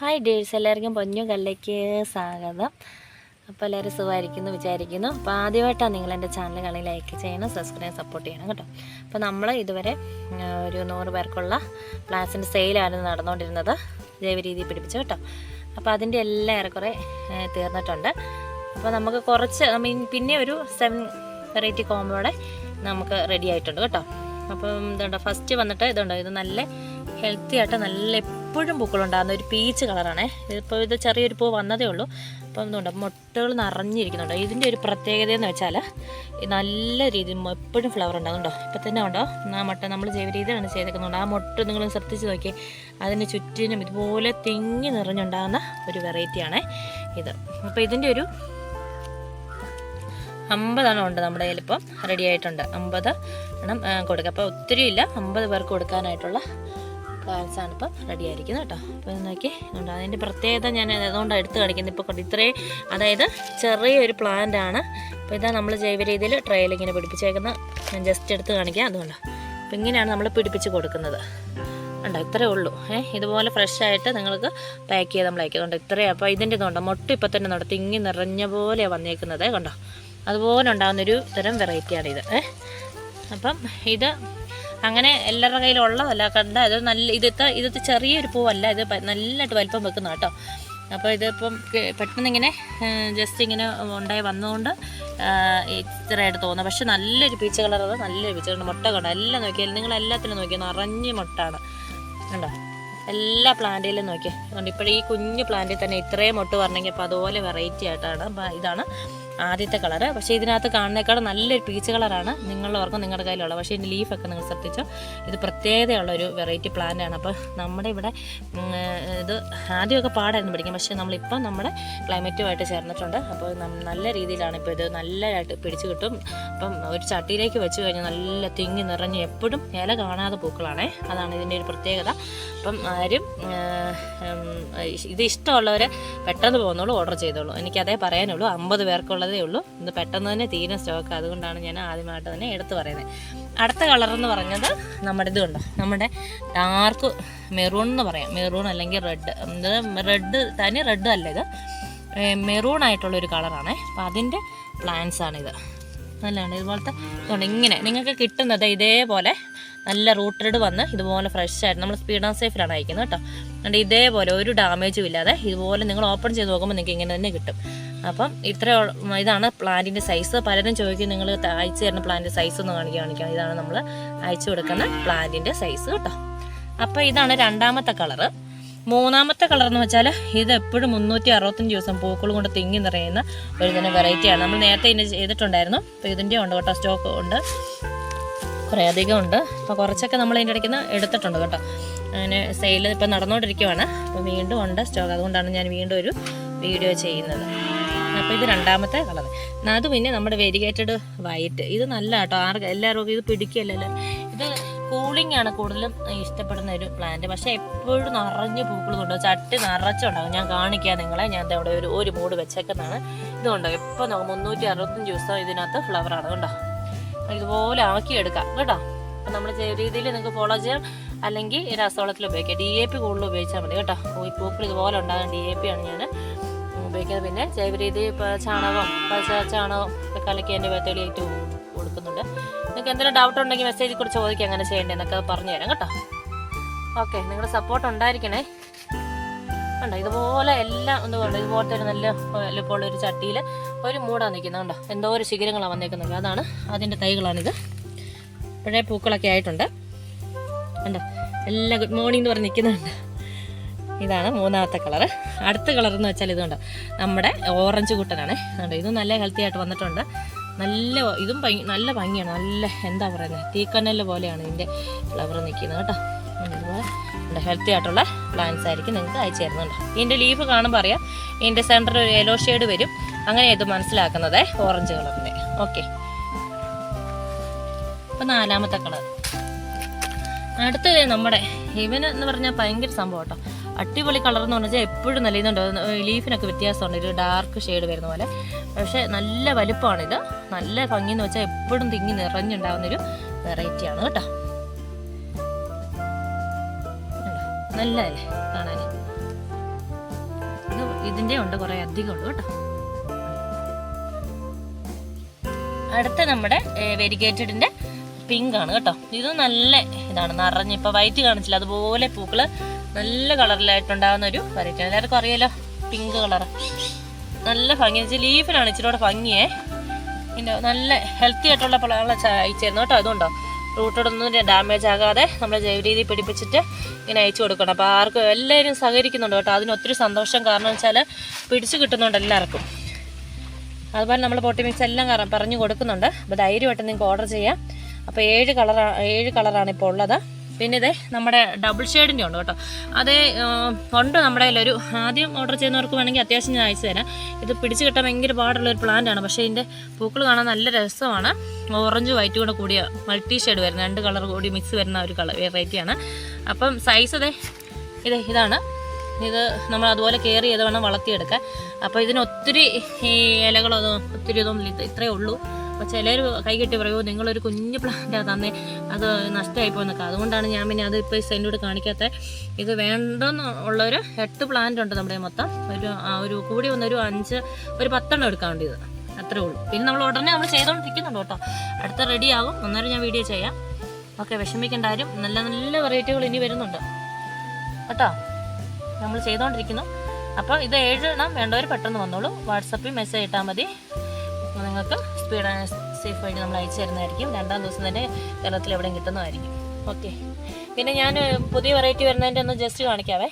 Hi ഡേഴ്സ് എല്ലാവർക്കും പൊന്നു കല്ലയ്ക്ക് സ്വാഗതം. അപ്പോൾ എല്ലാവരും സുഖമായിരിക്കുന്നു വിചാരിക്കുന്നു. അപ്പോൾ ആദ്യമായിട്ടാണ് നിങ്ങൾ എന്റെ ചാനൽ കളി ലൈക്ക് ചെയ്യണം സബ്സ്ക്രൈബ് സപ്പോർട്ട് ചെയ്യണം കേട്ടോ. അപ്പോൾ നമ്മൾ ഇതുവരെ ഒരു നൂറ് പേർക്കുള്ള പ്ലാൻസിന്റെ സെയിലായിരുന്നു നടന്നുകൊണ്ടിരുന്നത്. ജൈവ രീതിയിൽ പിടിപ്പിച്ചു കേട്ടോ. അപ്പോൾ അതിന്റെ എല്ലാം ഏറെക്കുറെ തീർന്നിട്ടുണ്ട്. അപ്പോൾ നമുക്ക് കുറച്ച് mean, പിന്നെ ഒരു സെവൻ വെറൈറ്റി കോമ്പോടെ നമുക്ക് റെഡി ആയിട്ടുണ്ട് കേട്ടോ. അപ്പം ഇതുണ്ട് ഫസ്റ്റ് വന്നിട്ട് ഇതുണ്ട് ഇത് നല്ല ഹെൽത്തി ആയിട്ട് നല്ല എപ്പോഴും പൂക്കളുണ്ടാകുന്ന ഒരു പീച്ച് കളറാണേ ഇതിപ്പോൾ ഇത് ചെറിയൊരു പൂ വന്നതേ ഉള്ളൂ. അപ്പം എന്തുകൊണ്ട് മുട്ടകൾ നിറഞ്ഞിരിക്കുന്നുണ്ട്. ഇതിന്റെ ഒരു പ്രത്യേകത എന്ന് വെച്ചാൽ നല്ല രീതിയിൽ എപ്പോഴും ഫ്ലവർ ഉണ്ടാകുന്നുണ്ടോ ഇപ്പം തന്നെ ഉണ്ടോ? ആ മുട്ട നമ്മൾ ജൈവ രീതിയിലാണ് ചെയ്തേക്കുന്നുണ്ട് ആ മുട്ട നിങ്ങൾ ശ്രദ്ധിച്ച് നോക്കിയേ. അതിന് ചുറ്റിനും ഇതുപോലെ തിങ്ങി നിറഞ്ഞുണ്ടാകുന്ന ഒരു വെറൈറ്റിയാണ് ഇത്. അപ്പോൾ ഇതിന്റെ ഒരു അമ്പതെണ്ണം ഉണ്ട് നമ്മുടെ കയ്യിലിപ്പം റെഡി ആയിട്ടുണ്ട്. അമ്പത് എണ്ണം കൊടുക്കുക അപ്പോൾ ഒത്തിരി ഇല്ല അമ്പത് പേർക്ക് കൊടുക്കാനായിട്ടുള്ള പ്ലാൻസ് ആണ് ഇപ്പം റെഡി ആയിരിക്കുന്നത് കേട്ടോ. അപ്പോൾ ഇത് നോക്കി ഉണ്ട് അതിന്റെ പ്രത്യേകത ഞാൻ അതുകൊണ്ടാണ് എടുത്ത് കാണിക്കുന്നത്. ഇപ്പോൾ ഇത്രയും അതായത് ചെറിയൊരു പ്ലാന്റ് ആണ്. അപ്പോൾ ഇതാ നമ്മൾ ജൈവ രീതിയിൽ ട്രയൽ ഇങ്ങനെ പിടിപ്പിച്ചേക്കുന്ന ഞാൻ ജസ്റ്റ് എടുത്ത് കാണിക്കാം അതുകൊണ്ട്. അപ്പോൾ ഇങ്ങനെയാണ് നമ്മൾ പിടിപ്പിച്ച് കൊടുക്കുന്നത്. ഉണ്ടോ ഇത്രയേ ഉള്ളൂ. ഏഹ് ഇതുപോലെ ഫ്രഷ് ആയിട്ട് നിങ്ങൾക്ക് പാക്ക് ചെയ്ത് നമ്മൾ അയക്കുന്നുണ്ട് ഇത്രയും. അപ്പോൾ ഇതിന്റെ ഇതുണ്ടോ മുട്ട ഇപ്പം തന്നെ നടത്തി ഇങ്ങി നിറഞ്ഞ പോലെയാണ് വന്നേക്കുന്നത്. കണ്ടോ അതുപോലെ ഉണ്ടാകുന്നൊരു തരം വെറൈറ്റിയാണിത് ഏഹ് അപ്പം ഇത് അങ്ങനെ എല്ലാവരുടെ കയ്യിലുള്ളതല്ല. കണ്ട അത് നല്ല ഇതത്തെ ഇതത്തെ ചെറിയൊരു പൂവല്ല ഇത് നല്ല നല്ലതായിട്ട് വലിപ്പം വെക്കുന്ന കേട്ടോ. അപ്പോൾ ഇതിപ്പം പെട്ടെന്ന് ഇങ്ങനെ ജസ്റ്റ് ഇങ്ങനെ ഉണ്ടായി വന്നതുകൊണ്ട് ഇത്രയായിട്ട് തോന്നുന്നു. പക്ഷെ നല്ലൊരു പീച്ച് കളർ നല്ലൊരു പീച്ച് കളർ. മുട്ട കണ്ടോ? എല്ലാം നോക്കിയാൽ നിങ്ങൾ എല്ലാത്തിലും നോക്കിയാൽ നിറഞ്ഞ് മുട്ടാണ്. കണ്ടോ? എല്ലാ പ്ലാന്റിലും നോക്കിയാൽ അതുകൊണ്ട് ഇപ്പോഴീ കുഞ്ഞു പ്ലാന്റിൽ തന്നെ ഇത്രയും മുട്ട് പറഞ്ഞെങ്കിൽ അപ്പോൾ അതുപോലെ വെറൈറ്റി ആയിട്ടാണ്. ഇതാണ് ആദ്യത്തെ കളറ്. പക്ഷേ ഇതിനകത്ത് കാണുന്നേക്കാളും നല്ലൊരു പീച്ച് കളറാണ് നിങ്ങളുള്ളവർക്കും നിങ്ങളുടെ കയ്യിലുള്ള പക്ഷേ ഇതിന്റെ ലീഫൊക്കെ നിങ്ങൾ ശ്രദ്ധിച്ചോ. ഇത് പ്രത്യേകതയുള്ള ഒരു വെറൈറ്റി പ്ലാന്റ് ആണ്. അപ്പോൾ നമ്മുടെ ഇവിടെ ഇത് ആദ്യമൊക്കെ പാടായിരുന്നു പിടിക്കും പക്ഷേ നമ്മളിപ്പം നമ്മുടെ ക്ലൈമറ്റുമായിട്ട് ചേർന്നിട്ടുണ്ട്. അപ്പോൾ നല്ല രീതിയിലാണ് ഇപ്പോൾ ഇത് നല്ലതായിട്ട് പിടിച്ചു കിട്ടും. അപ്പം ഒരു ചട്ടിയിലേക്ക് വെച്ച് കഴിഞ്ഞാൽ നല്ല തിങ്ങി നിറഞ്ഞ് എപ്പോഴും ഇല കാണാതെ പൂക്കളാണേ. അതാണ് ഇതിന്റെ ഒരു പ്രത്യേകത. അപ്പം ആരും ഇത് ഇഷ്ടമുള്ളവർ പെട്ടെന്ന് പോകുന്നുള്ളൂ ഓർഡർ ചെയ്തോളൂ. എനിക്കതേ പറയാനുള്ളൂ. അമ്പത് പേർക്കുള്ളതേ ഉള്ളൂ. ഇന്ന് പെട്ടെന്ന് തന്നെ തീരെ സ്റ്റോക്ക് അതുകൊണ്ടാണ് ഞാൻ ആദ്യമായിട്ട് തന്നെ എടുത്തു പറയുന്നത്. അടുത്ത കളർ എന്ന് പറഞ്ഞത് നമ്മുടെ ഇതുണ്ടോ നമ്മുടെ ഡാർക്ക് മെറൂൺ എന്ന് പറയാം. മെറൂൺ അല്ലെങ്കിൽ റെഡ് റെഡ് തനി റെഡ് അല്ല ഇത്. മെറൂൺ ആയിട്ടുള്ള ഒരു കളറാണ് അപ്പം അതിന്റെ പ്ലാന്റ്സ് ആണിത്. നല്ലതാണ്. ഇതുപോലത്തെ ഇതുകൊണ്ട് ഇങ്ങനെ നിങ്ങൾക്ക് കിട്ടുന്നത് ഇതേപോലെ നല്ല റൂട്ടഡ് വന്ന് ഇതുപോലെ ഫ്രഷ് ആയിട്ട് നമ്മൾ സ്പീഡ് ആൻഡ് സേഫിലാണ് അയക്കുന്നത് കേട്ടോ. അതുകൊണ്ട് ഇതേപോലെ ഒരു ഡാമേജും ഇല്ലാതെ ഇതുപോലെ നിങ്ങൾ ഓപ്പൺ ചെയ്ത് നോക്കുമ്പോൾ നിങ്ങൾക്ക് ഇങ്ങനെ തന്നെ കിട്ടും. അപ്പം ഇത്ര ഇതാണ് പ്ലാന്റിന്റെ സൈസ് പലരും ചോദിക്കും നിങ്ങൾ അയച്ചു തരുന്ന പ്ലാന്റിന്റെ സൈസ് ഒന്ന് കാണിക്കാൻ കാണിക്കാം ഇതാണ് നമ്മൾ അയച്ചു കൊടുക്കുന്ന പ്ലാന്റിന്റെ സൈസ് കേട്ടോ. അപ്പോൾ ഇതാണ് രണ്ടാമത്തെ കളറ് മൂന്നാമത്തെ കളർ എന്ന് വെച്ചാൽ ഇത് എപ്പോഴും മുന്നൂറ്റി അറുപത്തഞ്ച് ദിവസം പൂക്കൾ കൊണ്ട് തിങ്ങി നിറയുന്ന ഒരു തന്നെ വെറൈറ്റിയാണ് നമ്മൾ നേരത്തെ ഇതിന് ചെയ്തിട്ടുണ്ടായിരുന്നു. അപ്പോൾ ഇതിന്റെ ഉണ്ട് കേട്ടോ സ്റ്റോക്ക് ഉണ്ട്. കുറേ അധികം ഉണ്ട്. അപ്പോൾ കുറച്ചൊക്കെ നമ്മൾ ഇതിന്റെ ഇടയ്ക്ക് എടുത്തിട്ടുണ്ട് കേട്ടോ. അങ്ങനെ സെയിൽ ഇപ്പം നടന്നുകൊണ്ടിരിക്കുവാണ് അപ്പോൾ വീണ്ടും ഉണ്ട് സ്റ്റോക്ക് അതുകൊണ്ടാണ് ഞാൻ വീണ്ടും ഒരു വീഡിയോ ചെയ്യുന്നത്. അപ്പോൾ ഇത് രണ്ടാമത്തെ കളർ അത് പിന്നെ നമ്മുടെ വെരിഗേറ്റഡ് വൈറ്റ് ഇത് നല്ല കേട്ടോ ആർക്ക് എല്ലാവർക്കും ഇത് പിടിക്കുകയല്ലല്ലോ ഇത് കൂളിംഗ് ആണ് കൂടുതലും ഇഷ്ടപ്പെടുന്ന ഒരു പ്ലാന്റ് പക്ഷേ എപ്പോഴും നിറഞ്ഞ് പൂക്കൾ കൊണ്ടുപോകും ചട്ടി നിറച്ചുണ്ടാകും ഞാൻ കാണിക്കാം നിങ്ങളെ. ഞാൻ അവിടെ ഒരു ഒരു മൂട് വെച്ചേക്കുന്നതാണ്. ഇതുകൊണ്ടോ എപ്പോൾ നോക്കാം മുന്നൂറ്റി അറുപത്തഞ്ച് ദിവസം ഇതിനകത്ത് ഫ്ലവറാണ് കേട്ടോ ഇതുപോലെ ആക്കിയെടുക്കാം കേട്ടോ? അപ്പം നമ്മൾ ചെറിയ രീതിയിൽ നിങ്ങൾക്ക് ഫോളോ ചെയ്യാം അല്ലെങ്കിൽ രാസവളത്തിൽ ഉപയോഗിക്കാം. ഡി എ പി കൂടുതൽ ഉപയോഗിച്ചാൽ മതി. കേട്ടോ? ഈ പൂക്കൾ ഇതുപോലെ ഉണ്ടാകാൻ ഡി എ പി ആണ് ഞാൻ ഉപയോഗിക്കുന്നത്. പിന്നെ ജൈവ രീതി ചാണകം പച്ച ചാണകം കലക്കി എന്റെ വെത്തടിയായിട്ട് കൊടുക്കുന്നുണ്ട്. നിങ്ങൾക്ക് എന്തെങ്കിലും ഡൗട്ട് ഉണ്ടെങ്കിൽ മെസ്സേജിൽ കൂടി ചോദിക്കാം അങ്ങനെ ചെയ്യേണ്ടതെന്നൊക്കെ പറഞ്ഞു തരാം കേട്ടോ. ഓക്കെ നിങ്ങളുടെ സപ്പോർട്ട് ഉണ്ടായിരിക്കണേ. കണ്ടോ ഇതുപോലെ എല്ലാം ഒന്ന് കണ്ടോ ഇതുപോലത്തെ ഒരു നല്ല എളുപ്പമുള്ള ഒരു ചട്ടിയിൽ ഒരു മൂടാണ് നിൽക്കുന്നത് കണ്ടോ. എന്തോ ഒരു ശിഖരങ്ങളാണ് വന്നേക്കുന്നത്. അതാണ് അതിന്റെ തൈകളാണിത്. ഇപ്പോഴേ പൂക്കളൊക്കെ ആയിട്ടുണ്ട്. കണ്ടോ എല്ലാം ഗുഡ് മോർണിംഗ് എന്ന് പറഞ്ഞ് നിൽക്കുന്നുണ്ട്. ഇതാണ് മൂന്നാമത്തെ കളർ അടുത്ത കളർ എന്ന് വെച്ചാൽ ഇതുണ്ട്. നമ്മുടെ ഓറഞ്ച് കുട്ടനാണ്. കണ്ടോ ഇതും നല്ല ഹെൽത്തി ആയിട്ട് വന്നിട്ടുണ്ട്. നല്ല ഇതും ഭംഗി നല്ല ഭംഗിയാണ്. നല്ല എന്താ പറയുന്നത് തീക്കനൽ പോലെയാണ് ഇതിന്റെ ഫ്ലവർ നിൽക്കുന്നത് കേട്ടോ. ഹെൽത്തി ആയിട്ടുള്ള പ്ലാന്റ്സ് ആയിരിക്കും നിങ്ങൾക്ക് അയച്ചു തരുന്നുണ്ട്. ഇതിന്റെ ലീഫ് കാണുമ്പോൾ അറിയാം. ഇതിന്റെ സെന്ററിൽ ഒരു യെല്ലോ ഷെയ്ഡ് വരും. അങ്ങനെ ഇത് മനസ്സിലാക്കുന്നത് ഓറഞ്ച് കളറിന്റെ ഓക്കെ അപ്പം നാലാമത്തെ കളർ. അടുത്തത് നമ്മുടെ ഇവൻ എന്ന് പറഞ്ഞാൽ ഭയങ്കര സംഭവം കേട്ടോ. അടിപൊളി കളർ എന്ന് പറഞ്ഞാൽ എപ്പോഴും നല്ല ഇതുണ്ട് ലീഫിനൊക്കെ വ്യത്യാസമുണ്ട്. ഒരു ഡാർക്ക് ഷെയ്ഡ് വരുന്ന പോലെ. പക്ഷേ നല്ല വലുപ്പമാണിത് നല്ല ഭംഗി എന്ന് വെച്ചാൽ എപ്പോഴും തിങ്ങി നിറഞ്ഞുണ്ടാകുന്നൊരു വെറൈറ്റിയാണ് കേട്ടോ. നല്ല നല്ലതല്ലേ കാണാൻ ഇതിന്റെ ഉണ്ട് കുറേ അധികം ഉള്ളു കേട്ടോ. അടുത്ത നമ്മുടെ വെരിഗേറ്റഡിന്റെ പിങ്ക് ആണ് കേട്ടോ. ഇത് നല്ല ഇതാണ്. നിറഞ്ഞ് ഇപ്പോൾ വൈറ്റ് കാണിച്ചില്ല. അതുപോലെ പൂക്കൾ നല്ല കളറിലായിട്ടുണ്ടാകുന്ന ഒരു വെറൈറ്റി. എല്ലാവർക്കും അറിയാലോ പിങ്ക് കളർ നല്ല ഭംഗി. വെച്ചാൽ ലീഫിനാണ് ഇച്ചിരി കൂടെ ഭംഗിയേ. ഇതിന്റെ നല്ല ഹെൽത്തി ആയിട്ടുള്ള പഴങ്ങളെ അയച്ചിരുന്നു കേട്ടോ. അതുകൊണ്ടോ റൂട്ടോടൊന്നും ഡാമേജ് ആകാതെ നമ്മൾ ജൈവ രീതി പിടിപ്പിച്ചിട്ട് ഇങ്ങനെ അയച്ചു കൊടുക്കണം. അപ്പോൾ ആർക്കും എല്ലാവരും സഹകരിക്കുന്നുണ്ട് കേട്ടോ. അതിന് ഒത്തിരി സന്തോഷം. കാരണം വെച്ചാൽ പിടിച്ചു കിട്ടുന്നുണ്ട് എല്ലാവർക്കും. അതുപോലെ നമ്മൾ പൊട്ടി മിക്സ് എല്ലാം പറഞ്ഞു കൊടുക്കുന്നുണ്ട്. അപ്പോൾ ധൈര്യമായിട്ട് നിങ്ങൾക്ക് ഓർഡർ ചെയ്യാം. അപ്പോൾ ഏഴ് കളറാണ് ഏഴ് കളറാണ് ഇപ്പോൾ ഉള്ളത്. പിന്നെ ഇതേ നമ്മുടെ ഡബിൾ ഷെയ്ഡിന്റെ ഉണ്ട് കേട്ടോ. അത് ഉണ്ട് നമ്മുടെ ഒരു ആദ്യം ഓർഡർ ചെയ്യുന്നവർക്ക് വേണമെങ്കിൽ അത്യാവശ്യം ഞാൻ അയച്ചു തരാം. ഇത് പിടിച്ച് കിട്ടാൻ ഭയങ്കര പാടുള്ള ഒരു പ്ലാന്റ് ആണ്. പക്ഷേ ഇതിന്റെ പൂക്കൾ കാണാൻ നല്ല രസമാണ്. ഓറഞ്ച് വൈറ്റ് കൂടെ കൂടിയ മൾട്ടി ഷെയ്ഡ് വരുന്ന രണ്ട് കളർ കൂടി മിക്സ് വരുന്ന ഒരു കളർ വെറൈറ്റിയാണ് അപ്പം സൈസ് അതെ ഇത് ഇതാണ്. ഇത് നമ്മൾ അതുപോലെ കെയർ ചെയ്ത് വേണം വളർത്തിയെടുക്കാൻ. അപ്പോൾ ഇതിന് ഒത്തിരി ഈ ഇലകളൊന്നും ഒത്തിരി ഇതൊന്നും ഇത്രയേ ഉള്ളൂ. അപ്പോൾ ചിലർ കൈകെട്ടി പറയുമോ നിങ്ങളൊരു കുഞ്ഞു പ്ലാന്റാണ് തന്നെ. അത് നഷ്ടമായി പോകുന്നൊക്കെ അതുകൊണ്ടാണ് ഞാൻ പിന്നെ അത് ഇപ്പോൾ സെന്റോട് കാണിക്കാത്ത. ഇത് വേണ്ടെന്ന് ഉള്ളൊരു എട്ട് പ്ലാന്റ് ഉണ്ട് നമ്മുടെ മൊത്തം. ഒരു ഒരു കൂടി വന്നൊരു അഞ്ച് ഒരു പത്തെണ്ണം എടുക്കാൻ വേണ്ടി അത്രേ ഉള്ളൂ. പിന്നെ നമ്മൾ ഉടനെ നമ്മൾ ചെയ്തുകൊണ്ടിരിക്കുന്നുണ്ട് കേട്ടോ. അടുത്ത റെഡി ആകും അന്നേരം ഞാൻ വീഡിയോ ചെയ്യാം. ഓക്കെ വിഷമിക്കേണ്ട ആരും. നല്ല നല്ല വെറൈറ്റികൾ ഇനി വരുന്നുണ്ട്. കേട്ടോ? നമ്മൾ ചെയ്തുകൊണ്ടിരിക്കുന്നു അപ്പോൾ ഇത് ഏഴെണ്ണം വേണ്ടവർ പെട്ടെന്ന് വന്നോളൂ. വാട്സപ്പിൽ മെസ്സേജ് ഇട്ടാൽ മതി. നിങ്ങൾക്ക് സ്പീഡ് സേഫ് വഴി നമ്മൾ അയച്ചു തരുന്നതായിരിക്കും. രണ്ടാം ദിവസം തന്നെ കേരളത്തിൽ എവിടെയും കിട്ടുന്നതായിരിക്കും. ഓക്കെ പിന്നെ ഞാൻ പുതിയ വെറൈറ്റി വരുന്നതിന്റെ ഒന്ന് ജസ്റ്റ് കാണിക്കാവേ.